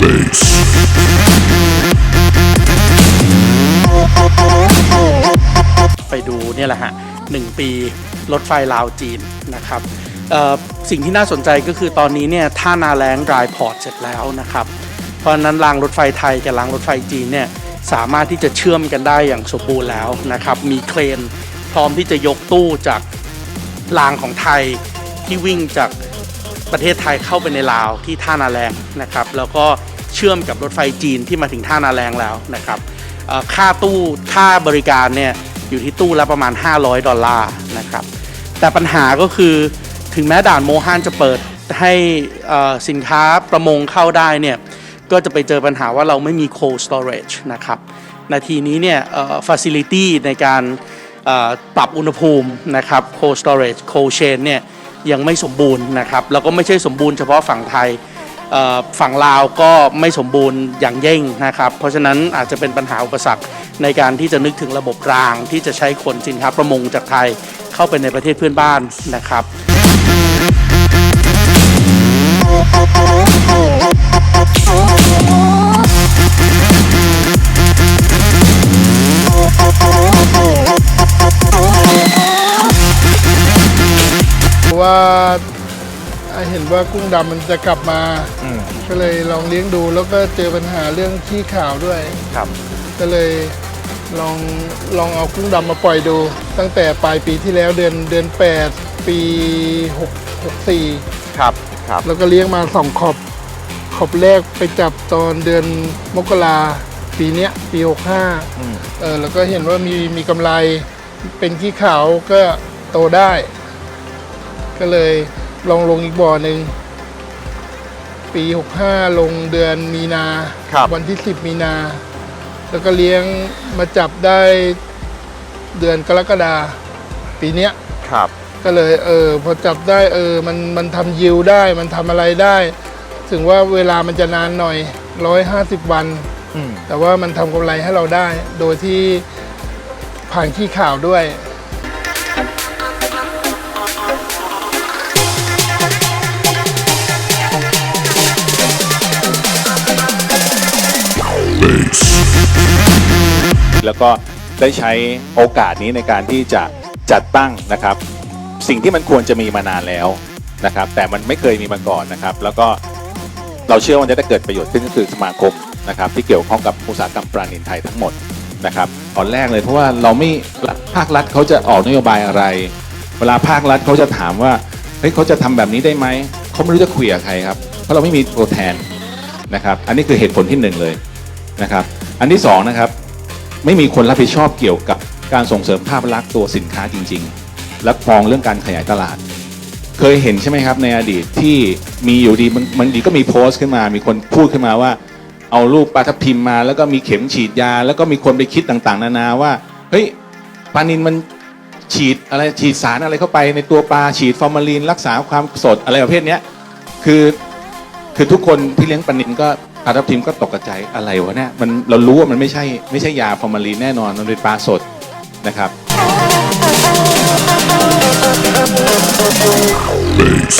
ไปดูเนี่ยแหละฮะหนึ่งปีรถไฟลาวจีนนะครับสิ่งที่น่าสนใจก็คือตอนนี้เนี่ยท่านาแรงรายพอร์ตเสร็จแล้วนะครับ เพราะนั้นรางรถไฟไทยกับรางรถไฟจีนเนี่ยสามารถที่จะเชื่อมกันได้อย่างสมบูรณ์แล้วนะครับ มีเครนพร้อมที่จะยกตู้จากรางของไทยที่วิ่งจากประเทศไทยเข้าไปในลาวที่ท่านาแรงนะครับ แล้วก็ ชื่อมกับรถไฟจีนที่มาถึงท่านาแรงแล้วนะครับค่าตู้ค่าบริการเนี่ยอยู่ที่ตู้ละประมาณ 500 ดอลลาร์นะครับแต่ปัญหาก็คือถึงแม้ด่านโมฮันจะเปิดให้สินค้าประมงเข้าได้เนี่ยก็จะไปเจอปัญหาว่าเราไม่มี cold storage นะครับนาทีนี้เนี่ยเอ่อ facility ในการปรับอุณหภูมินะครับ cold storage cold chain เนี่ยยังไม่สมบูรณ์นะครับแล้วก็ไม่ใช่สมบูรณ์เฉพาะฝั่งไทย ฝั่งลาวก็ไม่สมบูรณ์อย่างยิ่งนะครับ เพราะฉะนั้นอาจจะเป็นปัญหาอุปสรรคในการที่จะนึกถึงระบบรางที่จะใช้ขนสินค้าประมงจากไทยเข้าไปในประเทศเพื่อนบ้านนะครับ ห็นว่ากุ้งดำมันจะกลับมา อืมก็เลยลองเลี้ยงดูแล้วก็เจอปัญหาเรื่องขี้ขาวด้วย ครับ ก็เลยลองลองเอากุ้งดำมาปล่อยดู ตั้งแต่ปลายปีที่แล้วเดือนเดือน 8 ปี6 64 ครับครับแล้วก็เลี้ยงมาสองขอบ ขอบแรกไปจับตอนเดือนมกราปีเนี้ยปี65อืมเออแล้วก็เห็นว่ามีมีกำไรเป็นขี้ขาวก็โตได้ ก็เลย ลองลงอีกบ่อหนึ่งปี 65 ลงเดือนมีนา ครับ วันที่ 10 มีนา แล้วก็เลี้ยงมาจับได้เดือนกรกฎาปีเนี้ย ครับ ก็เลยเออพอจับได้เออมันมันทำยิวได้มันทำอะไรได้ ถึงว่าเวลามันจะนานหน่อย 150 วัน อืม แต่ว่ามันทำกำไรให้เราได้ โดยที่ผ่านขี้ข่าวด้วย แล้วก็ได้ใช้โอกาสนี้ในการที่จะจัดตั้งนะครับ สิ่งที่มันควรจะมีมานานแล้วนะครับ แต่มันไม่เคยมีมาก่อนนะครับ แล้วก็เราเชื่อว่าจะได้เกิดประโยชน์ขึ้นก็คือสมาคมนะครับ ที่เกี่ยวข้องกับอุตสาหกรรมปลานินไทยทั้งหมดนะครับตอนแรกเลยเพราะว่าเราไม่ภาครัฐเขาจะออกนโยบายอะไร เวลาภาครัฐเขาจะถามว่าเฮ้ยเขาจะทำแบบนี้ได้ไหมเขาไม่รู้จะคุยกับใครครับเพราะเราไม่มีตัวแทนนะครับ อันนี้คือเหตุผลที่หนึ่งเลยนะครับ อันที่สองนะครับ ไม่มีคนรับผิดชอบเกี่ยวกับการส่งเสริมภาพลักษณ์ตัวสินค้าจริง ๆ และมองเรื่องการขยายตลาด เคยเห็นใช่ไหมครับในอดีตที่มีอยู่ดีมันดีก็มีโพสต์ขึ้นมา มีคนพูดขึ้นมาว่า เอารูปปลาทับทิมมา แล้วก็มีเข็มฉีดยา แล้วก็มีคนไปคิดต่างๆ นานาว่าเฮ้ยปลานินมันฉีดอะไรฉีดสารอะไรเข้าไปในตัวปลาฉีดฟอร์มาลีนรักษาความสดอะไรประเภทนี้คือคือทุกคนที่เลี้ยงปลานินก็ อาทับทิมก็ตกใจอะไรวะเนี่ยมันเรารู้ว่ามันไม่ใช่ไม่ใช่ยาฟอร์มาลีนแน่นอนมันเป็นปลาสดนะครับ Base.